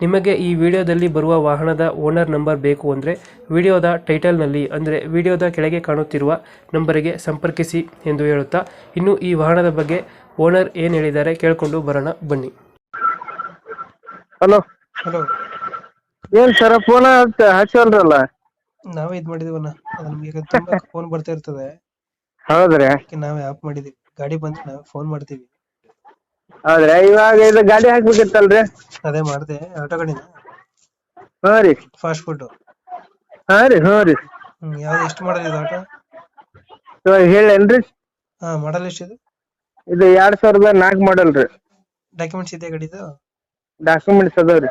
ನಿಮಗೆ ಈ ವಿಡಿಯೋದಲ್ಲಿ ಬರುವ ವಾಹನದ ಓನರ್ ನಂಬರ್ ಬೇಕು ಅಂದರೆ ವಿಡಿಯೋದ ಟೈಟಲ್ನಲ್ಲಿ ಅಂದರೆ ವಿಡಿಯೋದ ಕೆಳಗೆ ಕಾಣುತ್ತಿರುವ ನಂಬರಿಗೆ ಸಂಪರ್ಕಿಸಿ ಎಂದು ಹೇಳುತ್ತಾ ಇನ್ನು ಈ ವಾಹನದ ಬಗ್ಗೆ ಓನರ್ ಏನು ಹೇಳಿದ್ದಾರೆ ಕೇಳಿಕೊಂಡು ಬರೋಣ ಬನ್ನಿ. ಹಲೋ. ಹಲೋ. ಏನ್ ಸರ ಫೋನ್ ಹಚ್ಚಲ್ರಲ್ಲ ನಾವೇ ಇದು ಮಾಡಿದೀವಣ್ಣ ಅದು ನಮಗೆ ತುಂಬ ಫೋನ್ ಬರ್ತಾ ಇರ್ತದೆ. ಹೌದ್ರಿ. ಅದಕ್ಕೆ ನಾವೇ ಆಪ್ ಮಾಡಿದೀವಿ. ಗಾಡಿ ಬಂದ್ರೆ ನಾವೇ ಫೋನ್ ಮಾಡ್ತೀವಿ. ಹೌದ್ರಿ? ಇವಾಗ ಇದು ಗಾಡಿ ಹಾಕ್ಬೇಕಿತ್ತಲ್ರಿ? ಅದೇ ಮಾಡ್ದೆ ಆಟೋ ಗಾಡಿನ ಹಾ ರೀ. ಫಾಸ್ಟ್ ಫುಡ್ ಹಾ ರೀ ಹಾ ರೀ. ಯಾವ್ದು ಎಷ್ಟು ಮಾಡಲ್ ಇದು ಆಟೋ? ಇವಾಗ ಹೇಳೇನ್ರಿ? ಹಾ ಮಾಡಲ್ ಎಷ್ಟಿದೆ? ಇದು ಎರಡ್ ಸಾವಿರದ ನಾಲ್ಕು ಮಾಡಲ್ ರೀ. ಡಾಕ್ಯುಮೆಂಟ್ಸ್ ಇದೆ ಗಾಡಿದು? ಡಾಕ್ಯುಮೆಂಟ್ಸ್ ಅದಾವ್ರಿ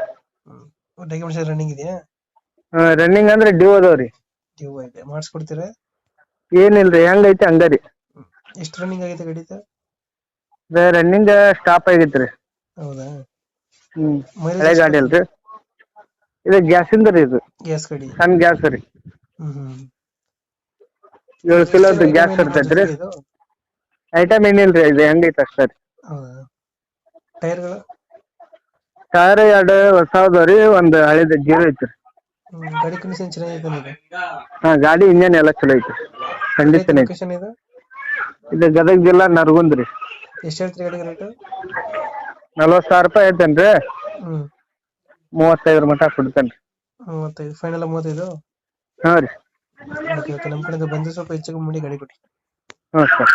ಡಾಕ್ಯುಮೆಂಟ್ಸ್ ರನ್ನಿಂಗ್ ಇದೆಯಾ? ಹಾ ರನ್ನಿಂಗ್ ಅಂದ್ರೆ ಡ್ಯೂ ಅದಾವ್ರಿ ಡ್ಯೂ ಐತೆ ಮಾಡಿಸ್ಕೊಡ್ತೀರಾ? ಏನಿಲ್ರಿ ಹೆಂಗೈತಿ ಹಂಗಾರಿ ಎಷ್ಟು ರನ್ನಿಂಗ್ ಆಗೈತೆ ಗಾಡಿದು? ರನ್ನಿಂಗ್ ಸ್ಟಾಪ್ ಆಗೈತ್ರಿ ಹೌದಾ? ಹ್ಮ್. ಹಳೆ ಗಾಡಿ ಅಲ್ರಿ. ಇದು ಗ್ಯಾಸಿಂದ ರೀ ಇದು. ಗ್ಯಾಸ್ ಗಾಡಿ. ಸಣ್ಣ ಗ್ಯಾಸ್ ರೀ. ಹ್ಮ್ ಹ್ಮ್. ಏಳು ಕಿಲೋ ಗ್ಯಾಸ್ ಇರ್ತೈತ್ರಿ ಇದು? ಐಟಮ್ ಏನಿಲ್ರಿ ಇದು ಹೆಂಗ್ ಅಷ್ಟೇ ಅಷ್ಟ ಹೌದಾ? ಟೈರ್ಗಳು? ಟೈರ್ ಎರಡು ಹೊಸ ಅದಾವ್ರಿ ಒಂದ್ ಹಳೇದ ಜೀರೋ ಐತ್ರಿ ಹ್ಮ್, ಗಾಡಿ ಕಂಡೀಷನ್ ಹಾ ಗಾಡಿ ಇಂಜನ್ ಎಲ್ಲ ಚಲೋ ಐತ್ರಿ ಖಂಡಿತ ಲೊಕೇಶನ್ ಇದು? ಇದು ಗದಗ ಜಿಲ್ಲಾ ನರಗುಂದ್ ರೀ. ಎಷ್ಟು ಹೇಳ್ತೀರಿ ಗಾಡಿ ರೇಟ್ ನಲ್ವತ್ ಸಾವಿರ ರೂಪಾಯಿ ಐತೇನ್ರಿ ಹ್ಮ್. ಮೂವತ್ತೈದರ ಮಟ್ಟ ಕೊಡ್ತೇನ್ರಿ ಮೂವತ್ತೈದು ಫೈನಲ್ ಮೂವತ್ತೈದು? ಹಾ ರೀ. ಓಕೆ ಓಕೆ ನಮ್ಮ ಕಡೆಯಿಂದ ಬಂದು ಸ್ವಲ್ಪ ಹೆಚ್ಚು ಕಮ್ಮಿ ಮಾಡಿ ಗಾಡಿ ಕೊಡಿ. ಹ್ಞೂ ಸರ್.